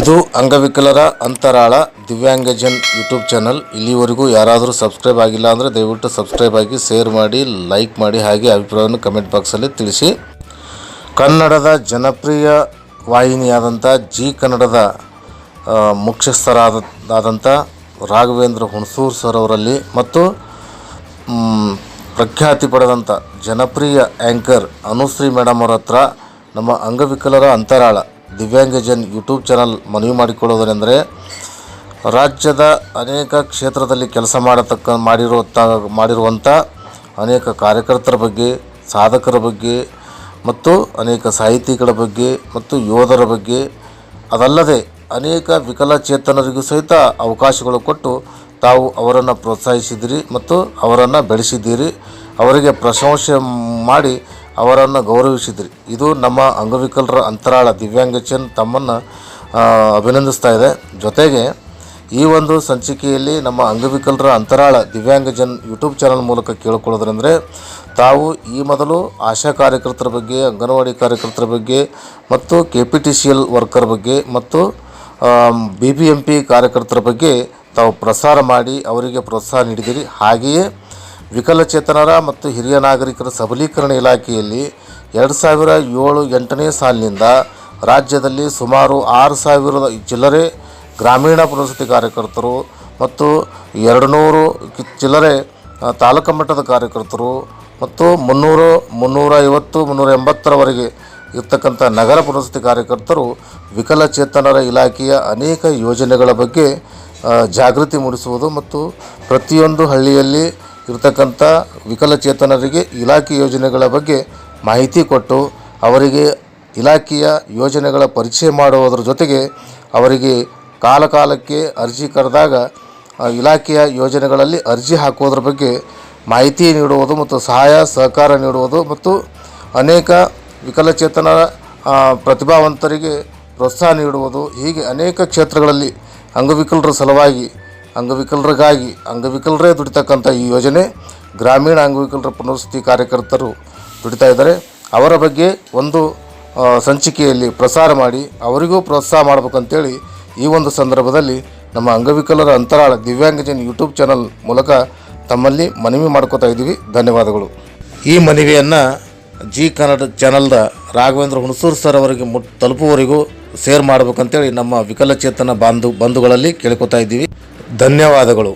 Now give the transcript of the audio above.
ಇದು ಅಂಗವಿಕಲರ ಅಂತರಾಳ ದಿವ್ಯಾಂಗಜನ್ YouTube channel. ಇಲ್ಲಿವರೆಗೂ ಯಾರಾದರೂ ಸಬ್ಸ್ಕ್ರೈಬ್ ಆಗಿಲ್ಲ ಅಂದರೆ ದಯವಿಟ್ಟು ಸಬ್ಸ್ಕ್ರೈಬ್ ಆಗಿ, ಶೇರ್ ಮಾಡಿ, ಲೈಕ್ ಮಾಡಿ ಹಾಗೆ ಅಭಿಪ್ರಾಯವನ್ನು ಕಮೆಂಟ್ ಬಾಕ್ಸಲ್ಲಿ ತಿಳಿಸಿ. ಕನ್ನಡದ ಜನಪ್ರಿಯ ವಾಹಿನಿಯಾದಂಥ ಜಿ ಕನ್ನಡದ ಮುಖ್ಯಸ್ಥರಾದ ಆದಂಥ ರಾಘವೇಂದ್ರ ಹುಣಸೂರು ಸರ್ ಅವರಲ್ಲಿ ಮತ್ತು ಪ್ರಖ್ಯಾತಿ ಪಡೆದಂಥ ಜನಪ್ರಿಯ ಆ್ಯಂಕರ್ ಅನುಶ್ರೀ ಮೇಡಮ್ ಅವರ ಹತ್ರ ನಮ್ಮ ಅಂಗವಿಕಲರ ಅಂತರಾಳ ದಿವ್ಯಾಂಗಜನ್ ಯೂಟ್ಯೂಬ್ ಚಾನಲ್ ಮನವಿ ಮಾಡಿಕೊಳ್ಳೋದೇನೆಂದರೆ, ರಾಜ್ಯದ ಅನೇಕ ಕ್ಷೇತ್ರದಲ್ಲಿ ಕೆಲಸ ಮಾಡತಕ್ಕ ಮಾಡಿರುವಂಥ ಮಾಡಿರುವಂಥ ಅನೇಕ ಕಾರ್ಯಕರ್ತರ ಬಗ್ಗೆ, ಸಾಧಕರ ಬಗ್ಗೆ ಮತ್ತು ಅನೇಕ ಸಾಹಿತಿಗಳ ಬಗ್ಗೆ ಮತ್ತು ಯೋಧರ ಬಗ್ಗೆ ಅದಲ್ಲದೆ ಅನೇಕ ವಿಕಲಚೇತನರಿಗೂ ಸಹಿತ ಅವಕಾಶಗಳು ಕೊಟ್ಟು ತಾವು ಅವರನ್ನು ಪ್ರೋತ್ಸಾಹಿಸಿದಿರಿ ಮತ್ತು ಅವರನ್ನು ಬೆಳೆಸಿದ್ದೀರಿ ಅವರಿಗೆ ಪ್ರಶಂಸೆ ಮಾಡಿ ಅವರನ್ನು ಗೌರವಿಸಿದ್ರಿ. ಇದು ನಮ್ಮ ಅಂಗವಿಕಲರ ಅಂತರಾಳ ದಿವ್ಯಾಂಗಚನ್ ತಮ್ಮನ್ನು ಅಭಿನಂದಿಸ್ತಾ ಇದೆ. ಜೊತೆಗೆ ಈ ಒಂದು ಸಂಚಿಕೆಯಲ್ಲಿ ನಮ್ಮ ಅಂಗವಿಕಲರ ಅಂತರಾಳ ದಿವ್ಯಾಂಗಜನ್ ಯೂಟ್ಯೂಬ್ ಚಾನಲ್ ಮೂಲಕ ಕೇಳ್ಕೊಳ್ಳೋದ್ರಂದರೆ, ತಾವು ಈ ಮೊದಲು ಆಶಾ ಕಾರ್ಯಕರ್ತರ ಬಗ್ಗೆ, ಅಂಗನವಾಡಿ ಕಾರ್ಯಕರ್ತರ ಬಗ್ಗೆ ಮತ್ತು K P T C L worker ಬಗ್ಗೆ ಮತ್ತು ಬಿ ಬಿ ಎಂ ಪಿ ಕಾರ್ಯಕರ್ತರ ಬಗ್ಗೆ ತಾವು ಪ್ರಸಾರ ಮಾಡಿ ಅವರಿಗೆ ಪ್ರೋತ್ಸಾಹ ನೀಡಿದಿರಿ. ಹಾಗೆಯೇ ವಿಕಲಚೇತನರ ಮತ್ತು ಹಿರಿಯ ನಾಗರಿಕರ ಸಬಲೀಕರಣ ಇಲಾಖೆಯಲ್ಲಿ ಎರಡು ಸಾವಿರ ಏಳು ಎಂಟನೇ ಸಾಲಿನಿಂದ ರಾಜ್ಯದಲ್ಲಿ ಸುಮಾರು ಆರು ಸಾವಿರದ ಚಿಲ್ಲರೆ ಗ್ರಾಮೀಣ ಪುನರ್ವಸತಿ ಕಾರ್ಯಕರ್ತರು ಮತ್ತು ಎರಡು ನೂರು ಚಿಲ್ಲರೆ ತಾಲೂಕು ಮಟ್ಟದ ಕಾರ್ಯಕರ್ತರು ಮತ್ತು ಮುನ್ನೂರು, ಮುನ್ನೂರ ಐವತ್ತು, ಮುನ್ನೂರ ಎಂಬತ್ತರವರೆಗೆ ಇರ್ತಕ್ಕಂಥ ನಗರ ಪುನರ್ವಸತಿ ಕಾರ್ಯಕರ್ತರು ವಿಕಲಚೇತನರ ಇಲಾಖೆಯ ಅನೇಕ ಯೋಜನೆಗಳ ಬಗ್ಗೆ ಜಾಗೃತಿ ಮೂಡಿಸುವುದು ಮತ್ತು ಪ್ರತಿಯೊಂದು ಹಳ್ಳಿಯಲ್ಲಿ ಇರ್ತಕ್ಕಂಥ ವಿಕಲಚೇತನರಿಗೆ ಇಲಾಖೆ ಯೋಜನೆಗಳ ಬಗ್ಗೆ ಮಾಹಿತಿ ಕೊಟ್ಟು ಅವರಿಗೆ ಇಲಾಖೆಯ ಯೋಜನೆಗಳ ಪರಿಚಯ ಮಾಡುವುದರ ಜೊತೆಗೆ ಅವರಿಗೆ ಕಾಲಕಾಲಕ್ಕೆ ಅರ್ಜಿ ಕರೆದಾಗ ಇಲಾಖೆಯ ಯೋಜನೆಗಳಲ್ಲಿ ಅರ್ಜಿ ಹಾಕುವುದರ ಬಗ್ಗೆ ಮಾಹಿತಿ ನೀಡುವುದು ಮತ್ತು ಸಹಾಯ, ಸಹಕಾರ ನೀಡುವುದು ಮತ್ತು ಅನೇಕ ವಿಕಲಚೇತನರ ಪ್ರತಿಭಾವಂತರಿಗೆ ಪ್ರೋತ್ಸಾಹ ನೀಡುವುದು ಹೀಗೆ ಅನೇಕ ಕ್ಷೇತ್ರಗಳಲ್ಲಿ ಅಂಗವಿಕಲರ ಸಲುವಾಗಿ ಅಂಗವಿಕಲರಿಗಾಗಿ, ಅಂಗವಿಕಲರೇ ದುಡಿತಕ್ಕಂಥ ಈ ಯೋಜನೆ ಗ್ರಾಮೀಣ ಅಂಗವಿಕಲರ ಪುನರ್ವಸತಿ ಕಾರ್ಯಕರ್ತರು ದುಡಿತಾ ಇದ್ದಾರೆ. ಅವರ ಬಗ್ಗೆ ಒಂದು ಸಂಚಿಕೆಯಲ್ಲಿ ಪ್ರಸಾರ ಮಾಡಿ ಅವರಿಗೂ ಪ್ರೋತ್ಸಾಹ ಮಾಡಬೇಕಂತೇಳಿ ಈ ಒಂದು ಸಂದರ್ಭದಲ್ಲಿ ನಮ್ಮ ಅಂಗವಿಕಲರ ಅಂತರಾಳ ದಿವ್ಯಾಂಗಜನ್ ಯೂಟ್ಯೂಬ್ ಚಾನಲ್ ಮೂಲಕ ತಮ್ಮಲ್ಲಿ ಮನವಿ ಮಾಡ್ಕೋತಾ ಇದ್ದೀವಿ. ಧನ್ಯವಾದಗಳು. ಈ ಮನವಿಯನ್ನು ಜಿ ಕನ್ನಡ ಚಾನಲ್ದ ರಾಘವೇಂದ್ರ ಹುಣಸೂರು ಸರ್ ಅವರಿಗೆ ಮುಟ್ ತಲುಪುವವರೆಗೂ ಸೇರ್ ಮಾಡಬೇಕಂತೇಳಿ ನಮ್ಮ ವಿಕಲಚೇತನ ಬಾಂಧು, ಬಂಧುಗಳಲ್ಲಿ ಕೇಳ್ಕೊತಾ ಇದ್ದೀವಿ. ಧನ್ಯವಾದಗಳು.